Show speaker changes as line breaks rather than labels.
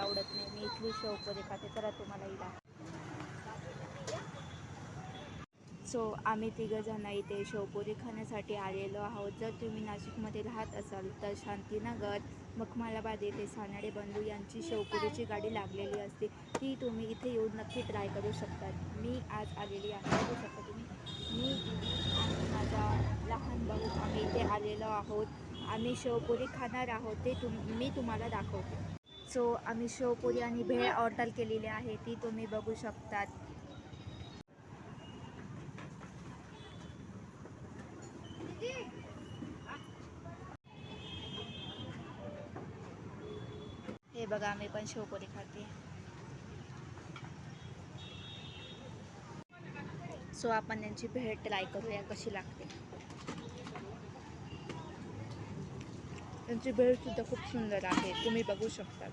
आवडत नाही. मी इथली शेवपुरी खाते. तर तुम्हाला इला. सो आम्ही तिघं जण इथे शेवपुरी खाण्यासाठी आलेलो आहोत. जर तुम्ही नाशिकमध्ये राहत असाल तर शांतीनगर मखमालाबाद येथे सानाडे बंधू यांची शेवपुरीची गाडी लागलेली असते. ती तुम्ही इथे येऊन नक्की ट्राय करू शकतात. मी आज आलेली आहे. बघू शकता तुम्ही. मी माझा लहान भाऊ आम्ही इथे आलेलो आहोत. आम्ही शेवपुरी खाणार आहोत. ते तुम मी तुम्हाला दाखवते. सो आम्ही शेवपुरी आणि भेळ ऑर्डर केलेली आहे, ती तुम्ही बघू शकतात. हे बघा मी पण शेवपुरी खाते. सो, आपण यांची भेळ ट्राय करूया, कशी लागते. त्यांची बेडसुद्धा सुद्धा खूप सुंदर आहे. तुम्ही बघू शकता.